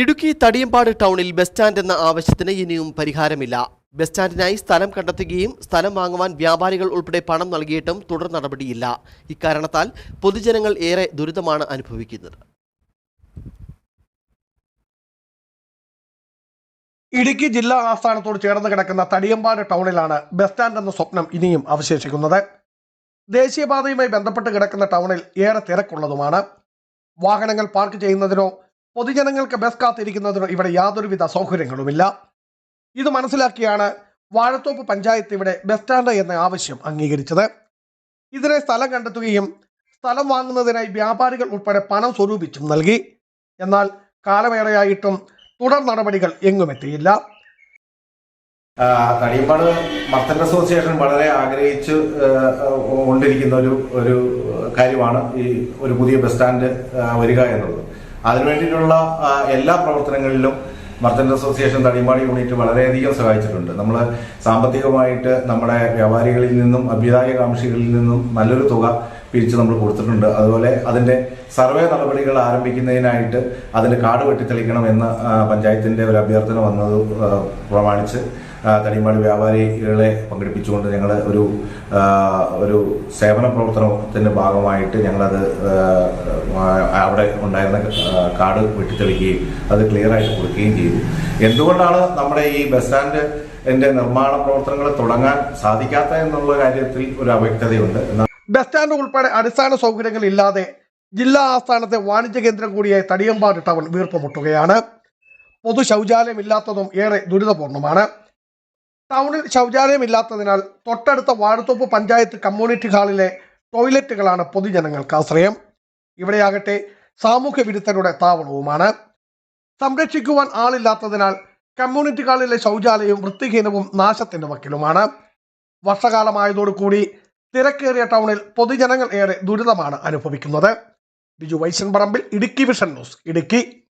ഇടുക്കി തടിയമ്പാട് ടൗണിൽ bus stand എന്ന ആവശ്യത്തിന് ഇനിയും പരിഹാരമില്ല. ബസ് സ്റ്റാൻഡിനായി സ്ഥലം കണ്ടെത്തുകയും സ്ഥലം വാങ്ങുവാൻ വ്യാപാരികൾ ഉൾപ്പെടെ പണം നൽകിയിട്ടും തുടർ നടപടിയില്ല. ഇക്കാരണത്താൽ പൊതുജനങ്ങൾ ഏറെ ദുരിതമാണ് അനുഭവിക്കുന്നത്. ഇടുക്കി ജില്ലാ ആസ്ഥാനത്തോട് ചേർന്ന് കിടക്കുന്ന തടിയമ്പാട് ടൗണിലാണ് ബസ് സ്റ്റാൻഡ് എന്ന സ്വപ്നം ഇനിയും അവശേഷിക്കുന്നത്. ദേശീയപാതയുമായി ബന്ധപ്പെട്ട് കിടക്കുന്ന ടൗണിൽ ഏറെ തിരക്കുള്ളതുമാണ്. വാഹനങ്ങൾ പാർക്ക് ചെയ്യുന്നതിനോ പൊതുജനങ്ങൾക്ക് ബസ് കാത്തിരിക്കുന്നതിനോ ഇവിടെ യാതൊരുവിധ സൗകര്യങ്ങളുമില്ല. ഇത് മനസ്സിലാക്കിയാണ് വാഴത്തോപ്പ് പഞ്ചായത്ത് ഇവിടെ ബസ് സ്റ്റാൻഡ് എന്ന ആവശ്യം അംഗീകരിച്ചത്. ഇതിനെ സ്ഥലം കണ്ടെത്തുകയും സ്ഥലം വാങ്ങുന്നതിനായി വ്യാപാരികൾ ഉൾപ്പെടെ പണം സ്വരൂപിച്ചും നൽകി. എന്നാൽ കാലമേറെയായിട്ടും തുടർ നടപടികൾ എങ്ങുമെത്തിയില്ല തടിയമ്പാട് മർത്തൻ അസോസിയേഷൻ വളരെ ആഗ്രഹിച്ച് കൊണ്ടിരിക്കുന്ന ഒരു ഒരു കാര്യമാണ് ഈ ഒരു പുതിയ ബസ് സ്റ്റാൻഡ് വരിക എന്നുള്ളത്. അതിനു വേണ്ടിയിട്ടുള്ള ആ, എല്ലാ പ്രവർത്തനങ്ങളിലും മർച്ചന്റ് അസോസിയേഷൻ തടിമാടി യൂണിറ്റ് വളരെയധികം സഹായിച്ചിട്ടുണ്ട്. നമ്മൾ സാമ്പത്തികമായിട്ട് നമ്മുടെ വ്യാപാരികളിൽ നിന്നും അഭ്യുദായകാംക്ഷികളിൽ നിന്നും നല്ലൊരു തുക പിരിച്ച് നമ്മൾ കൊടുത്തിട്ടുണ്ട്. അതുപോലെ അതിന്റെ സർവേ നടപടികൾ ആരംഭിക്കുന്നതിനായിട്ട് അതിന്റെ കാട് വെട്ടിത്തെളിക്കണം എന്ന് പഞ്ചായത്തിന്റെ ഒരു അഭ്യർത്ഥന വന്നത് പ്രമാണിച്ച് ആ, തടിയമ്പാട് വ്യാപാരികളെ പങ്കെടുപ്പിച്ചുകൊണ്ട് ഞങ്ങൾ ഒരു ഒരു സേവന പ്രവർത്തനത്തിന്റെ ഭാഗമായിട്ട് ഞങ്ങളത് അവിടെ ഉണ്ടായിരുന്ന കാട് വെട്ടിത്തെളിക്കുകയും അത് ക്ലിയർ ആയിട്ട് കൊടുക്കുകയും ചെയ്തു. എന്തുകൊണ്ടാണ് നമ്മുടെ ഈ ബസ് സ്റ്റാൻഡ് എന്റെ നിർമ്മാണ പ്രവർത്തനങ്ങൾ തുടങ്ങാൻ സാധിക്കാത്ത എന്നുള്ള കാര്യത്തിൽ ഒരു അവ്യക്തതയുണ്ട്? ബസ് സ്റ്റാൻഡ് ഉൾപ്പെടെ അടിസ്ഥാന സൗകര്യങ്ങൾ ഇല്ലാതെ ജില്ലാ ആസ്ഥാനത്തെ വാണിജ്യ കേന്ദ്രം കൂടിയായ തടിയമ്പാട് ടൗൺ വീർപ്പുമുട്ടുകയാണ്. പൊതു ശൗചാലയം ഇല്ലാത്തതും ഏറെ ദുരിതപൂർണമാണ്. ടൗണിൽ ശൗചാലയം ഇല്ലാത്തതിനാൽ തൊട്ടടുത്ത വാഴത്തോപ്പ് പഞ്ചായത്ത് കമ്മ്യൂണിറ്റി ഹാളിലെ ടോയ്ലറ്റുകളാണ് പൊതുജനങ്ങൾക്ക് ആശ്രയം. ഇവിടെയാകട്ടെ സാമൂഹ്യ വിരുദ്ധരുടെ താവളവുമാണ്. സംരക്ഷിക്കുവാൻ ആളില്ലാത്തതിനാൽ കമ്മ്യൂണിറ്റി ഹാളിലെ ശൗചാലയവും വൃത്തിഹീനവും നാശത്തിന്റെ വക്കിലുമാണ്. വർഷകാലമായതോടുകൂടി തിരക്കേറിയ ടൗണിൽ പൊതുജനങ്ങൾ ഏറെ ദുരിതമാണ് അനുഭവിക്കുന്നത്. ബിജു വൈശൻ പറമ്പിൽ ഇടുക്കി വിഷൻ ന്യൂസ് ഇടുക്കി.